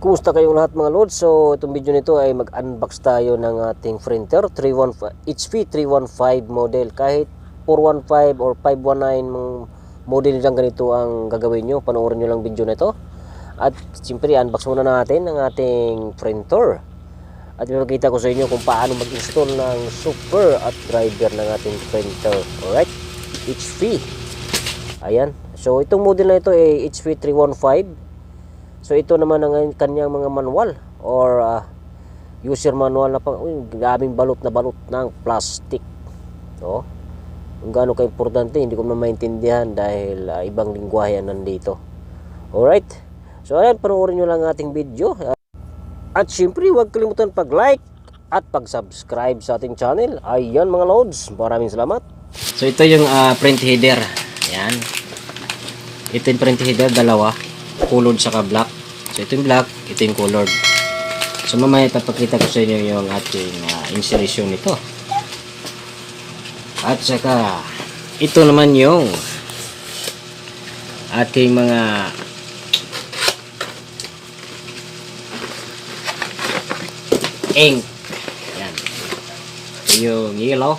Kumusta kayong lahat mga lods? So itong video nito ay mag-unbox tayo ng ating printer 315 HP 315 model. Kahit 415 or 519 mga model dyan ganito ang gagawin nyo panoorin nyo lang video na ito at siyempre unbox muna natin ang ating printer. At ipapakita ko sa inyo kung paano mag-install ng super at driver ng ating printer. Alright? HP ayan. So itong model na ito ay HP 315 So ito naman ang kanyang mga manual or ah, user manual na pang uy, daming balot na balot ng plastic. So, kung gaano ka-importante hindi ko na maintindihan dahil ah, ibang lingwahe ang nandito. Alright? So ayan, panoorin nyo lang ang ating video. At syempre, huwag kalimutan pag-like at pag-subscribe sa ating channel. Ayan mga loads, maraming salamat. So ito yung ah, print header. Ayan. Ito yung print header, dalawa. Colored saka black. So ito yung black, ito yung colored. So mamaya ipapakita ko sa inyo yung ating ah, insertion nito. At saka ito naman yung ating mga ink. Yan. Ito yung yellow.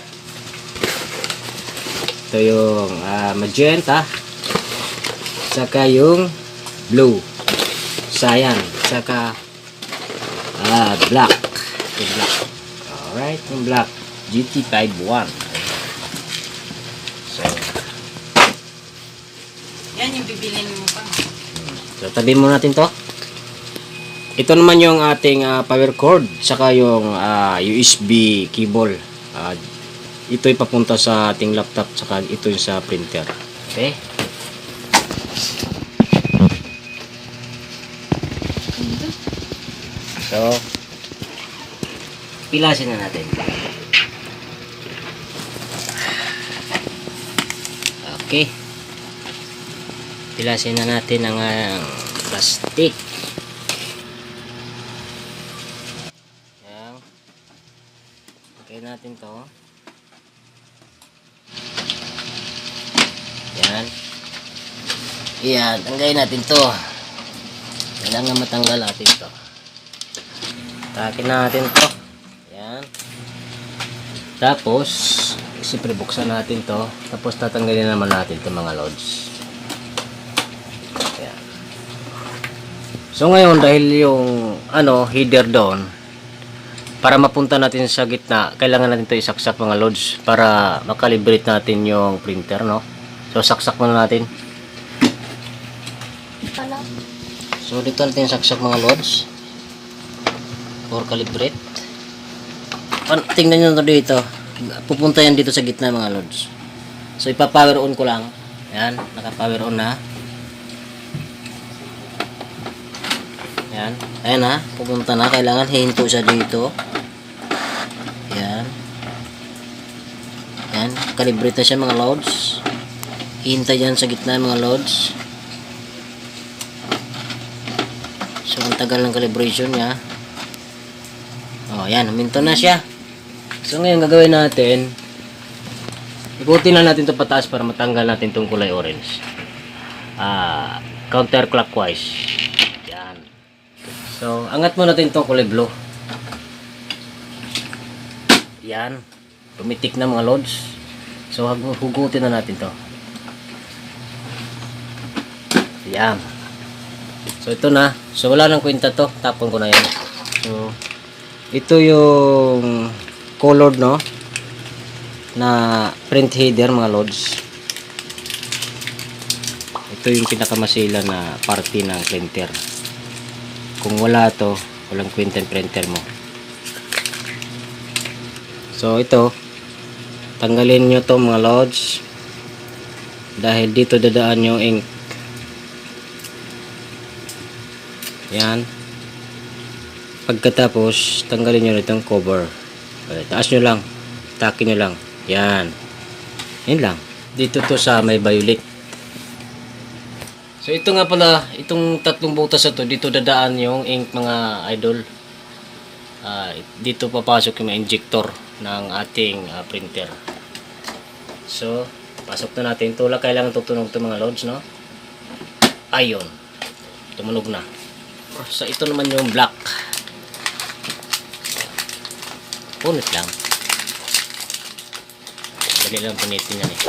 Ito yung ah, magenta. Saka yung blue. Cyan. Saka ah, black. Yung black. Alright, yung black. GT51. So, Yan yung bibilin mo pa. so tabi mo natin to. Ito naman yung ating ah, power cord saka yung ah, USB cable. Ah, ito ay papunta sa ating laptop saka ito yung sa printer. Okay? So, pilasin na natin. Okay. Pilasin na natin ang ah, plastic. Yan. Okay natin to. Yan. Yan. Tanggalin natin to. Kailangan matanggal natin to. Takin natin to. Yan. Tapos, siyempre buksan natin to. Tapos tatanggalin naman natin to mga loads. Yan. So ngayon dahil yung ano header doon para mapunta natin sa gitna, kailangan natin to isaksak mga loads para makalibrate natin yung printer, no? So saksak muna natin. Pala. So dito natin saksak mga loads for calibrate. Pan tingnan nyo to dito. Pupunta yan dito sa gitna mga loads. So ipa-power on ko lang. Yan, naka-power on na. Yan. Ayan ha, pupunta na. Kailangan hinto siya dito. Yan. Yan, calibrate na siya mga loads. Hintay yan sa gitna mga loads. So, ang tagal ng calibration niya. Oh, yan. Huminto na siya. So, ngayon gagawin natin, ikutin na natin to pataas para matanggal natin tong kulay orange. Ah, counterclockwise. Yan. So, angat mo natin tong kulay blue. Yan. Tumitik na mga loads. So, hug- hugutin na natin to. Yan. So ito na. So wala nang kwenta to. Tapon ko na yan. So ito yung colored no na print header mga loads. Ito yung pinakamasila na parte ng printer. Kung wala to, walang yung printer mo. So ito tanggalin nyo to mga loads dahil dito dadaan yung ink Yan. Pagkatapos, tanggalin nyo itong cover. Okay, taas nyo lang. Takin nyo lang. Yan. Yan lang. Dito to sa may violet. So ito nga pala, itong tatlong butas na to, dito dadaan yung ink mga idol. Ah, dito papasok yung injector ng ating ah, printer. So, pasok na natin. Tulak kailangan tutunog ito mga loads, no? Ayun. Tumunog na. So ito naman yung black. Punit lang. Dali lang punitin yan eh.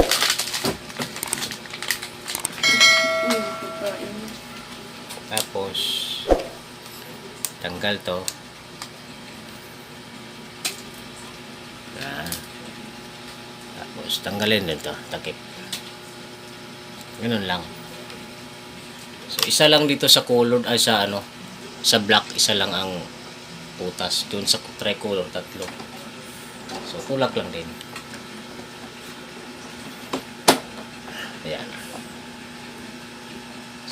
Tapos tanggal to. Yan. Tapos tanggalin din to, takip. Ganun lang. So isa lang dito sa colored ay sa ano, sa black isa lang ang putas. Doon sa tricolor tatlo. So tulak lang din. Ayan.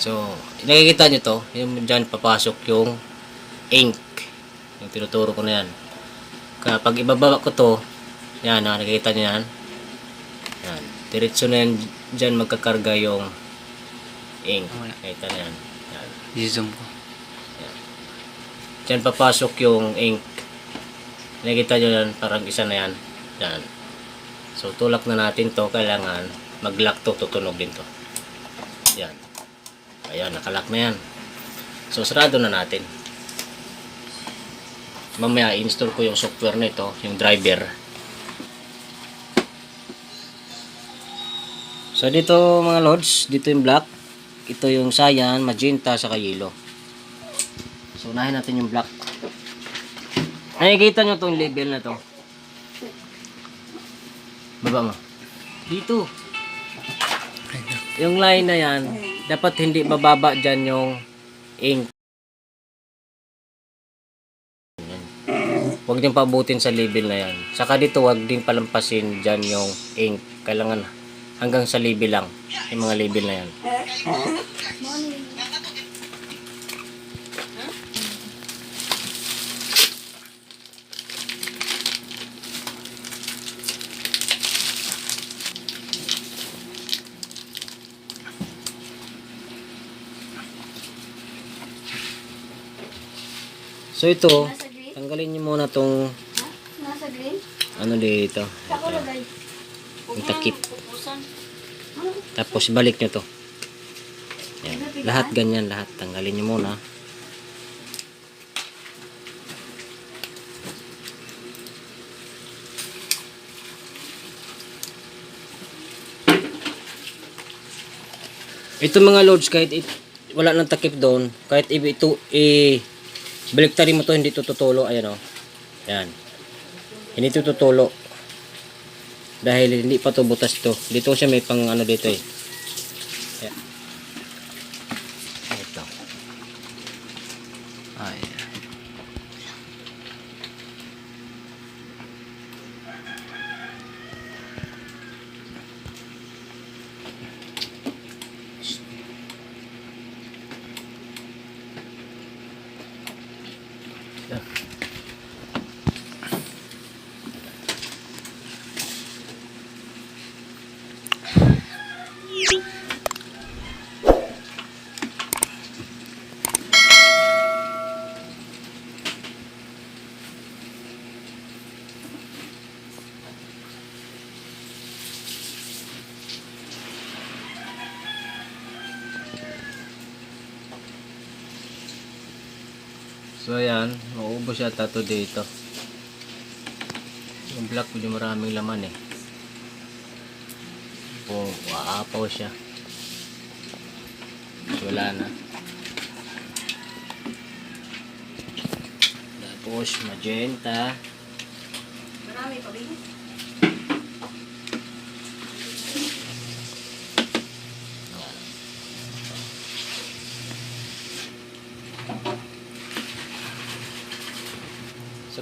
So, nakikita nyo to, yung dyan papasok yung ink. Yung tinuturo ko na yan. Kapag ibababa ko to, yan, ah, nakikita nyo yan. Yan. Diretso na yan, dyan magkakarga yung ink. Wala. Nakita na yan. yan. I-zoom ko. Diyan papasok yung ink. Nakikita nyo yan, parang isa na yan. Yan. So, tulak na natin to. Kailangan mag-lock to, tutunog din to. Yan. Ayan, nakalock na yan. So, sarado na natin. Mamaya, install ko yung software nito, yung driver. So, dito mga lods, dito yung black. Ito yung cyan, magenta, saka yellow. So, unahin natin yung black. Nakikita nyo tong label na to. Baba mo. Dito. Yung line na yan, dapat hindi bababa dyan yung ink. Huwag din pabutin sa label na yan. Saka dito, huwag din palampasin dyan yung ink. Kailangan hanggang sa label lang. Yung mga label na yan. So ito, tanggalin nyo muna tong? Nasa green? ano dito. Lagay? Yung takip. Ano? Tapos balik nyo to. Yan. Lahat ganyan, lahat. Tanggalin nyo muna. Ito mga loads, kahit it, wala nang takip doon, kahit ito, i, baliktarin mo to, hindi to tutulo. Ayan o. Yan. Hindi to tutulo. Dahil hindi pa to butas to. Dito siya may pang ano dito eh. Ayan. Ito. Ay. So ayan, mauubos yata to dito. Yung black medyo maraming laman eh. Oh, waapaw siya. So, wala na. Tapos magenta. Marami pa ba?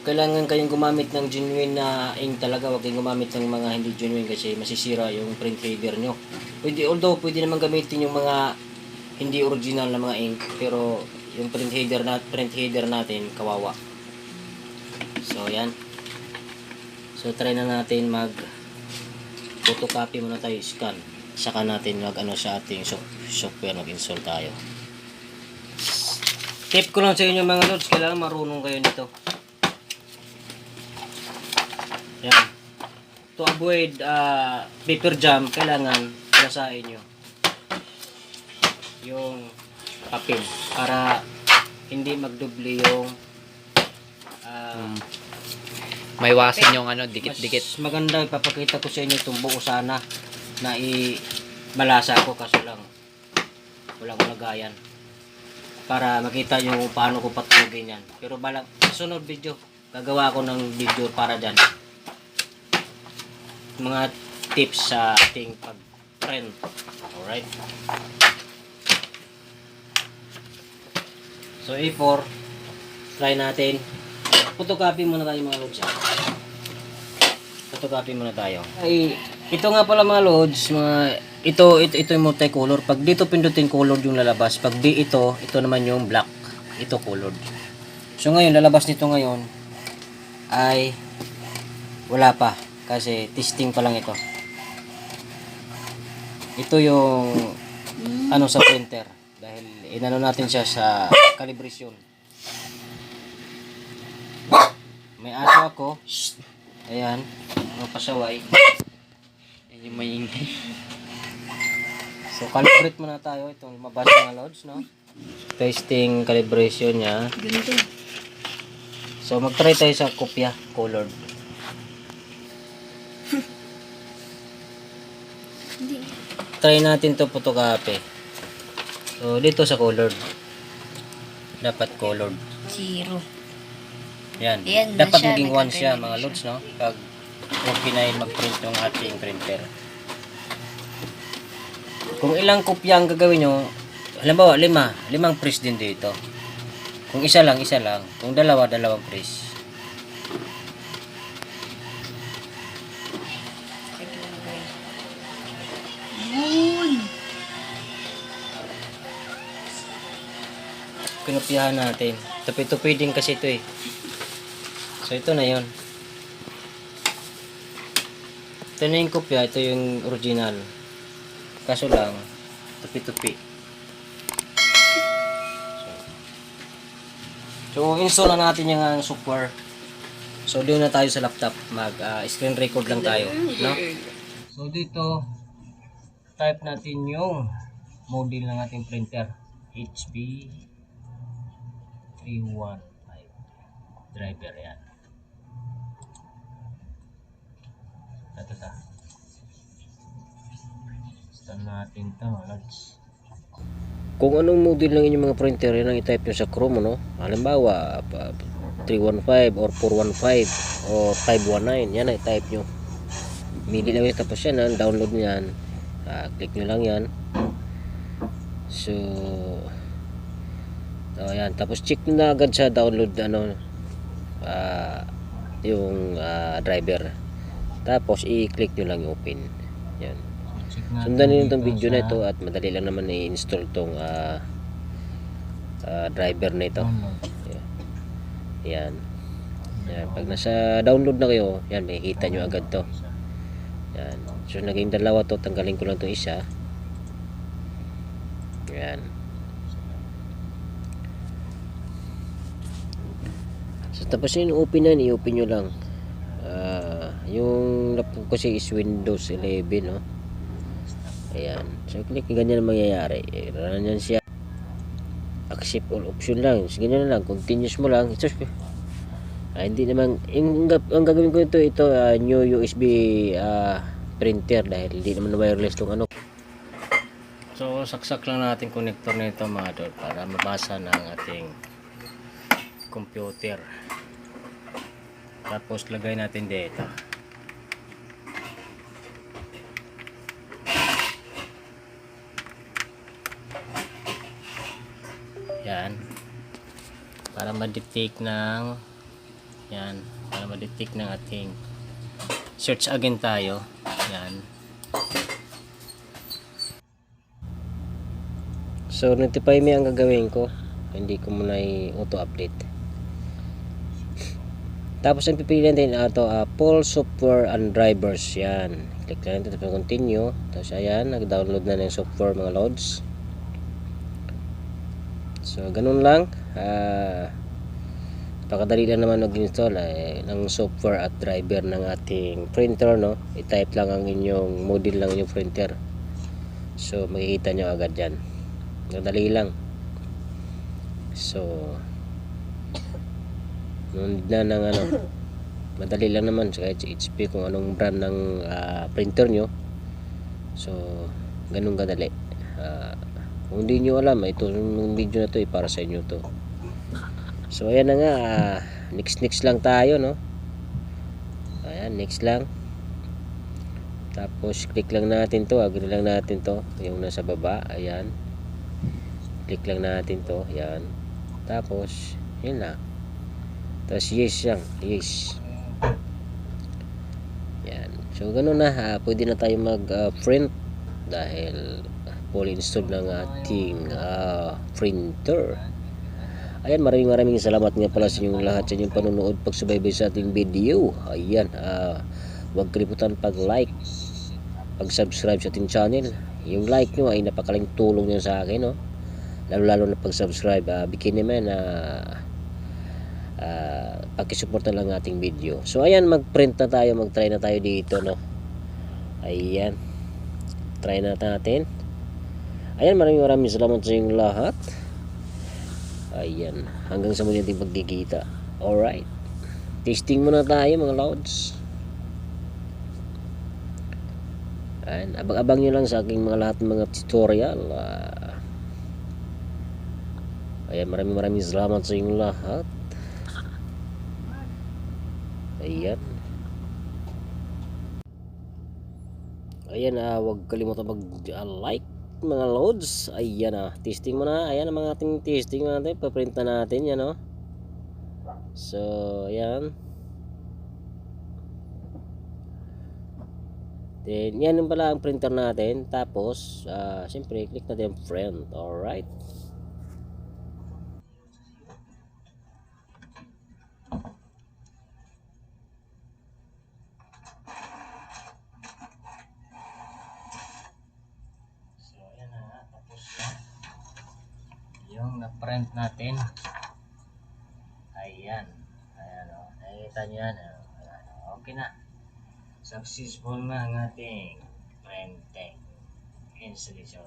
Kailangan kayong gumamit ng genuine na ink talaga, huwag kayong gumamit ng mga hindi genuine kasi masisira yung print reader nyo. Pwede, although pwede naman gamitin yung mga hindi original na mga ink, pero yung print header na print header natin kawawa. So yan. So try na natin mag photocopy muna tayo scan. Saka natin mag ano sa ating soft- software mag-install tayo. Tip ko lang sa inyo mga lods, kailangan marunong kayo nito. Yan. To avoid uh, paper jam, kailangan basahin nyo yung papel para hindi magdubli yung ah, May wasin yung ano, dikit-dikit. Mas maganda ipapakita ko sa inyo itong buo sana na i malasa ko kaso lang wala akong lagayan para makita nyo paano ko patulogin yan. Pero balang sunod video, gagawa ko ng video para dyan. Mga tips sa ating pag-print. Alright? So A4, try natin. Photocopy muna tayo mga lods. ah. Photocopy muna tayo. Ay, ito nga pala mga lods, mga ito ito, ito yung multicolor. Pag dito pindutin colored yung lalabas, pag di ito, ito naman yung black. Ito colored. So ngayon lalabas nito ngayon ay wala pa kasi testing pa lang ito. Ito yung ano sa printer dahil inano natin siya sa calibration. May aso ako. Ayan, mga pasaway. Yan yung maingay. So, calibrate muna tayo. Itong lumabas mga loads, no? Testing calibration niya. Ganito. So, mag-try tayo sa kopya, colored. Hindi. Try natin to photocopy. So, dito sa colored. Dapat colored. Zero. Yan. Yan Dapat siya, maging one siya, nagka-calibration. mga loads, no? Pag okay na yun mag-print yung ating printer. Kung ilang kopya ang gagawin nyo, halimbawa, lima. Limang press din dito. Kung isa lang, isa lang. Kung dalawa, dalawang press. Kinopyahan natin. Tupi-tupi din kasi ito eh. So ito na yon. Ito na yung kopya, ito yung original. Kaso lang, tupi-tupi. So, so install na natin yung ah, software. So doon na tayo sa laptop, mag ah, screen record lang tayo, no? So dito type natin yung model ng ating printer. HP 315 driver yan. Ito ta. Start natin ito lods. Kung anong model ng inyong mga printer, yan ang i-type nyo sa Chrome, no? Halimbawa, pa- 315 or 415 or 519, yan ang i-type nyo. Mili lang yun, tapos yan, ah, download nyo yan. Ah, click nyo lang yan. So, so yan. Tapos check na agad sa download, ano, ah, yung ah, driver. Tapos i-click nyo lang yung open. Yan. Sundan niyo itong video na ito at madali lang naman i-install tong ah, ah, driver na ito. Yan. Yan. Pag nasa download na kayo, yan, makikita nyo agad to. Yan. So, naging dalawa to. Tanggalin ko lang itong isa. Yan. So, tapos yun, open na, i-open nyo lang. Ah, yung laptop kasi is Windows 11, no? Ayan. So, click, ganyan ang mangyayari. Run yan siya. Accept all option lang. So, ganyan lang. Continuous mo lang. Ito, ah, hindi naman, yung, ang, gagawin ko ito, ito, ah, new USB ah, printer dahil hindi naman wireless tong ano. So, saksak lang natin connector nito mga tol para mabasa ng ating computer. Tapos, lagay natin dito. Yan. Para ma-detect ng yan. Para ma-detect ng ating search again tayo. Yan. So, notify me ang gagawin ko. Hindi ko muna i-auto-update. Tapos, ang pipiliin natin ito, uh, Full Software and Drivers. Yan. Click lang natin. Tapos, continue. Tapos, ayan. Nag-download na ng software mga loads. So, ganun lang. Ah, pakadali lang naman mag-install eh, ng software at driver ng ating printer, no? I-type lang ang inyong model ng inyong printer. So, makikita nyo agad yan. Madali lang. So, nung na ng ano, madali lang naman sa HP kung anong brand ng ah, printer nyo. So, ganun kadali. Ah, kung hindi nyo alam, ito yung video na to eh, para sa inyo to. So, ayan na nga. ah, next next lang tayo, no? Ayan, next lang. Tapos, click lang natin to. Agree lang natin to. Yung nasa baba. Ayan. Click lang natin to. Ayan. Tapos, yun lang. Tapos, yes lang. Yes. Yan. So, ganun na. ah, pwede na tayo mag-print dahil full install ng ating ah, printer. Ayan, maraming maraming salamat nga pala sa inyong lahat sa inyong panonood, pagsubaybay sa ating video. Ayan, ah, huwag kalimutan pag-like, pag-subscribe sa ating channel. Yung like nyo ay napakaling tulong nyo sa akin, no? Lalo-lalo na pag-subscribe. Uh, bikini man, ah, uh, pakisuporta lang ang ating video. So, ayan, mag-print na tayo, mag-try na tayo dito, no? Ayan. Try na natin. Ayan, maraming maraming salamat sa inyong lahat. Ayan. Hanggang sa muli nating pagkikita. Alright. Testing muna tayo mga lods. Ayan. Abang-abang nyo lang sa aking mga lahat mga tutorial. Ah. ayan. Maraming maraming salamat sa inyong lahat. Ayan. Ayan, ah, huwag kalimutan mag-like mga loads. Ayan ah, testing mo na. Ayan ang mga ating testing natin. Paprint na natin yan oh. So, ayan. Then, yan yung pala ang printer natin. Tapos, ah, siyempre, click natin print. Alright. So, ayan na nga. Tapos na. Yung na-print natin. Ayan. Ayan o. Nakikita nyo yan. o. Ayan, o. Okay na. Successful na ang ating printing installation.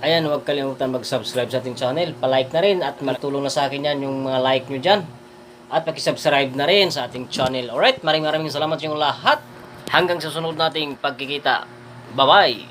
Ayan, huwag kalimutan mag-subscribe sa ating channel. Pa-like na rin at matulong na sa akin yan yung mga like nyo dyan. At pag-subscribe na rin sa ating channel. Alright, maraming maraming salamat sa inyong lahat. Hanggang sa sunod nating pagkikita. Bye-bye!